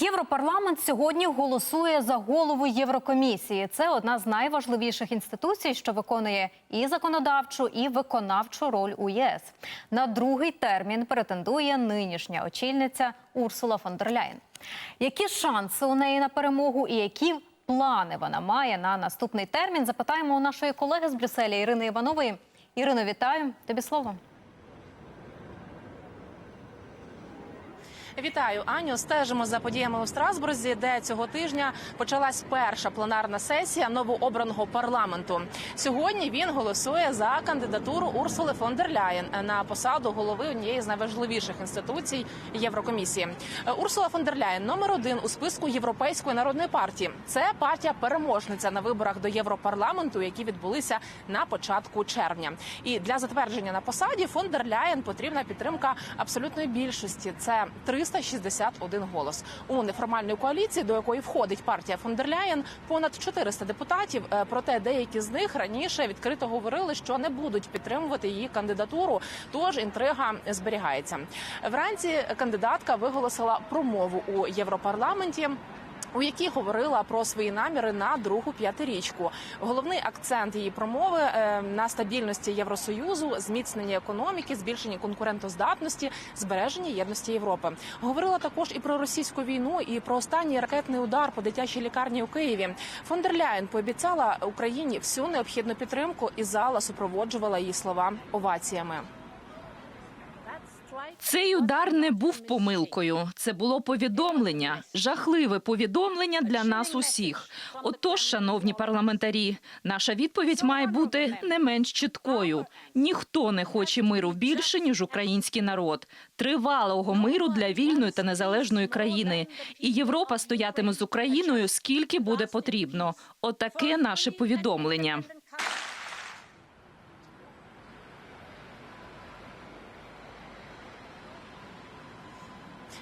Європарламент сьогодні голосує за голову Єврокомісії. Це одна з найважливіших інституцій, що виконує і законодавчу, і виконавчу роль у ЄС. На другий термін претендує нинішня очільниця Урсула фон дер Ляєн. Які шанси у неї на перемогу і які плани вона має на наступний термін? Запитаємо у нашої колеги з Брюсселя Ірини Іванової. Ірино, вітаю. Тобі слово. Вітаю, Аню. Стежимо за подіями у Страсбурзі, де цього тижня почалась перша пленарна сесія новообраного парламенту. Сьогодні він голосує за кандидатуру Урсули фон дер Ляєн на посаду голови однієї з найважливіших інституцій Єврокомісії. Урсула фон дер Ляєн номер один у списку Європейської народної партії. Це партія переможниця на виборах до Європарламенту, які відбулися на початку червня. І для затвердження на посаді фон дер Ляєн потрібна підтримка абсолютної більшості. Це 361 голос у неформальної коаліції, до якої входить партія фондерляєн, понад 400 депутатів. Е, Проте деякі з них раніше відкрито говорили, що не будуть підтримувати її кандидатуру. Тож інтрига зберігається. Вранці кандидатка виголосила промову у Європарламенті у якій говорила про свої наміри на другу п'ятирічку. Головний акцент її промови е, на стабільності Євросоюзу, зміцненні економіки, збільшенні конкурентоздатності, збереженні єдності Європи. Говорила також і про російську війну, і про останній ракетний удар по дитячій лікарні у Києві. Фон дер Ляєн пообіцяла Україні всю необхідну підтримку, і зала супроводжувала її слова оваціями. Цей удар не був помилкою. Це було повідомлення, жахливе повідомлення для нас усіх. Отож, шановні парламентарі, наша відповідь має бути не менш чіткою. Ніхто не хоче миру більше ніж український народ, тривалого миру для вільної та незалежної країни. І Європа стоятиме з Україною скільки буде потрібно. Отаке наше повідомлення.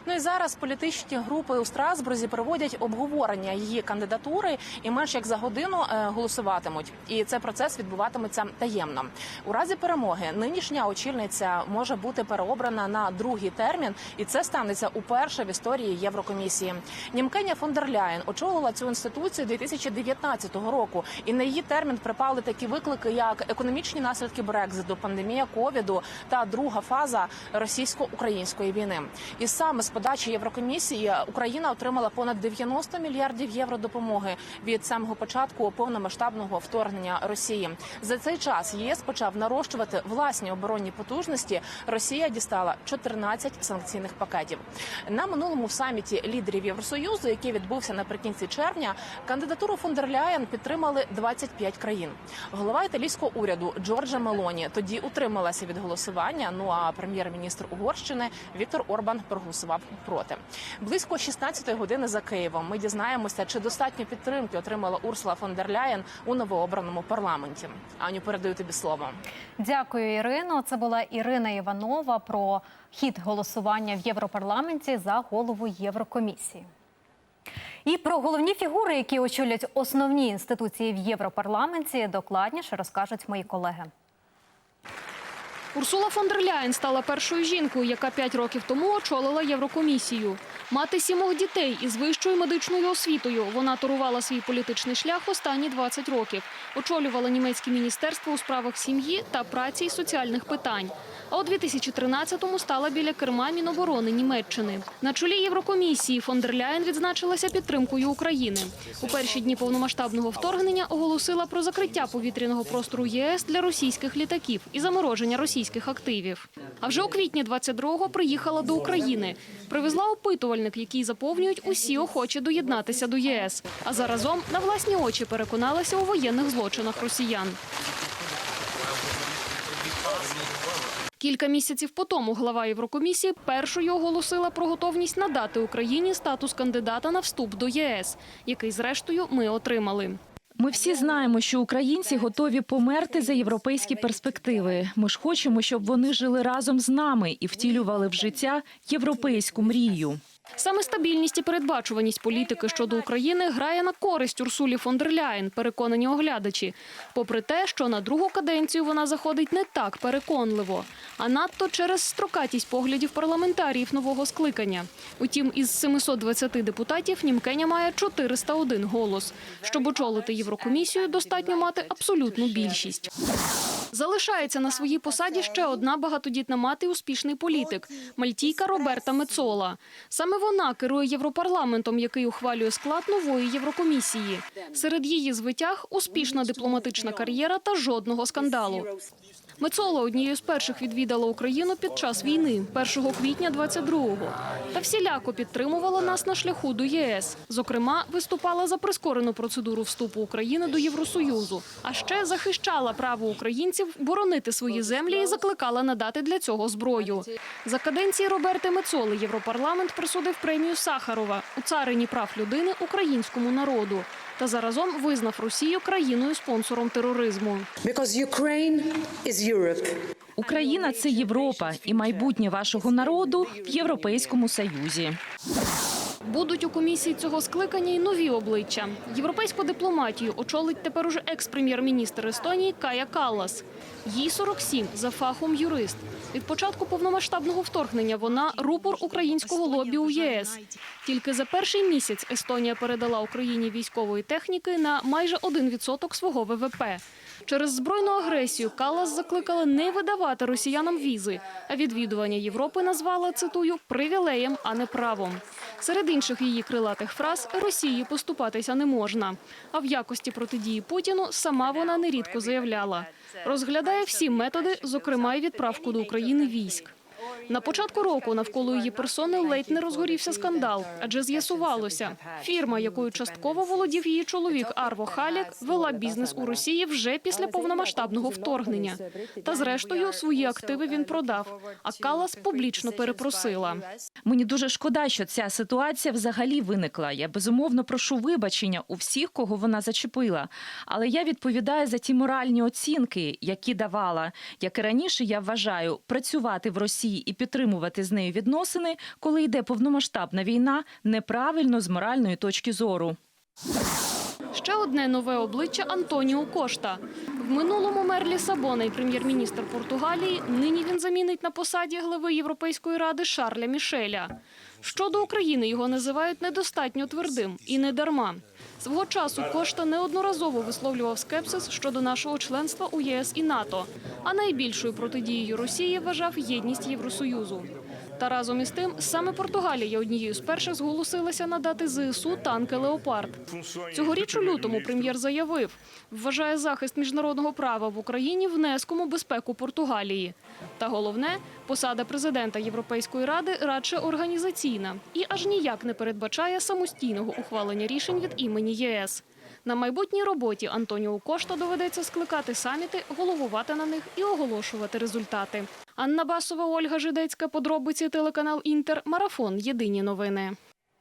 Ну і зараз політичні групи у Страсбурзі проводять обговорення її кандидатури, і менш як за годину е, голосуватимуть. І цей процес відбуватиметься таємно. У разі перемоги нинішня очільниця може бути переобрана на другий термін, і це станеться уперше в історії Єврокомісії. Німкеня фон дер Ляєн очолила цю інституцію 2019 року, і на її термін припали такі виклики, як економічні наслідки Брекзиту, пандемія ковіду та друга фаза російсько-української війни. І саме з подачі Єврокомісії Україна отримала понад 90 мільярдів євро допомоги від самого початку повномасштабного вторгнення Росії. За цей час ЄС почав нарощувати власні оборонні потужності. Росія дістала 14 санкційних пакетів. На минулому саміті лідерів Євросоюзу, який відбувся наприкінці червня, кандидатуру фон дер Ляєн підтримали 25 країн. Голова італійського уряду Джорджа Мелоні тоді утрималася від голосування. Ну а прем'єр-міністр Угорщини Віктор Орбан проголосував проти. Близько 16-ї години за Києвом. Ми дізнаємося, чи достатньо підтримки отримала Урсула фон дер Ляєн у новообраному парламенті. Аню, передаю тобі слово. Дякую, Ірино. Це була Ірина Іванова про хід голосування в Європарламенті за голову Єврокомісії. І про головні фігури, які очолять основні інституції в Європарламенті, докладніше розкажуть мої колеги. Урсула фон дер Ляєн стала першою жінкою, яка п'ять років тому очолила Єврокомісію. Мати сімох дітей із вищою медичною освітою. Вона турувала свій політичний шлях останні 20 років. Очолювала німецьке міністерство у справах сім'ї та праці і соціальних питань. А у 2013-му стала біля керма Міноборони Німеччини. На чолі Єврокомісії фон дер Ляєн відзначилася підтримкою України. У перші дні повномасштабного вторгнення оголосила про закриття повітряного простору ЄС для російських літаків і замороження російських активів. А вже у квітні 22-го приїхала до України. Привезла опитувальник, який заповнюють усі охочі доєднатися до ЄС. А заразом на власні очі переконалася у воєнних злочинах росіян. Кілька місяців по тому глава Єврокомісії першою оголосила про готовність надати Україні статус кандидата на вступ до ЄС, який зрештою ми отримали. Ми всі знаємо, що українці готові померти за європейські перспективи. Ми ж хочемо, щоб вони жили разом з нами і втілювали в життя європейську мрію. Саме стабільність і передбачуваність політики щодо України грає на користь Урсулі фон дер Ляєн, переконані оглядачі. Попри те, що на другу каденцію вона заходить не так переконливо, а надто через строкатість поглядів парламентаріїв нового скликання. Утім, із 720 депутатів Німкеня має 401 голос. Щоб очолити Єврокомісію, достатньо мати абсолютну більшість. Залишається на своїй посаді ще одна багатодітна мати успішний політик – мальтійка Роберта Мецола. Саме вона керує Європарламентом, який ухвалює склад нової Єврокомісії. Серед її звитяг – успішна дипломатична кар'єра та жодного скандалу. Мецола однією з перших відвідала Україну під час війни, 1 квітня 22-го. Та всіляко підтримувала нас на шляху до ЄС. Зокрема, виступала за прискорену процедуру вступу України до Євросоюзу. А ще захищала право українців боронити свої землі і закликала надати для цього зброю. За каденції Роберти Мецоли Європарламент присудив премію Сахарова у царині прав людини українському народу та заразом визнав Росію тероризму. Ukraine is Europe. Україна це Європа і майбутнє вашого народу в Європейському Союзі. Будуть у комісії цього скликання й нові обличчя. Європейську дипломатію очолить тепер уже екс-прем'єр-міністр Естонії Кая Каллас. Їй 47, за фахом юрист. Від початку повномасштабного вторгнення вона рупор українського лобі у ЄС. Тільки за перший місяць Естонія передала Україні військової техніки на майже 1% свого ВВП. Через збройну агресію Калас закликала не видавати росіянам візи, а відвідування Європи назвала, цитую, привілеєм, а не правом. Серед інших її крилатих фраз Росії поступатися не можна. А в якості протидії Путіну сама вона нерідко заявляла. Розглядає всі методи, зокрема й відправку до України військ. На початку року навколо її персони ледь не розгорівся скандал, адже з'ясувалося, фірма, якою частково володів її чоловік Арво Халік, вела бізнес у Росії вже після повномасштабного вторгнення. Та зрештою свої активи він продав. А Калас публічно перепросила. Мені дуже шкода, що ця ситуація взагалі виникла. Я безумовно прошу вибачення у всіх, кого вона зачепила. Але я відповідаю за ті моральні оцінки, які давала, як і раніше я вважаю, працювати в Росії і підтримувати з нею відносини, коли йде повномасштабна війна, неправильно з моральної точки зору. Ще одне нове обличчя Антоніо Кошта. В минулому мер Лісабона і прем'єр-міністр Португалії. Нині він замінить на посаді глави Європейської ради Шарля Мішеля. Щодо України його називають недостатньо твердим і не дарма. Свого часу Кошта неодноразово висловлював скепсис щодо нашого членства у ЄС і НАТО. А найбільшою протидією Росії вважав єдність Євросоюзу. Та разом із тим саме Португалія однією з перших зголосилася надати ЗСУ танки Леопард. Цьогоріч у лютому прем'єр заявив, вважає захист міжнародного права в Україні внеском у безпеку Португалії. Та головне, посада президента Європейської ради радше організаційна і аж ніяк не передбачає самостійного ухвалення рішень від імені ЄС. На майбутній роботі Антоніо Кошта доведеться скликати саміти, головувати на них і оголошувати результати. Анна Басова, Ольга Жидецька, подробиці телеканал Інтер, марафон. Єдині новини.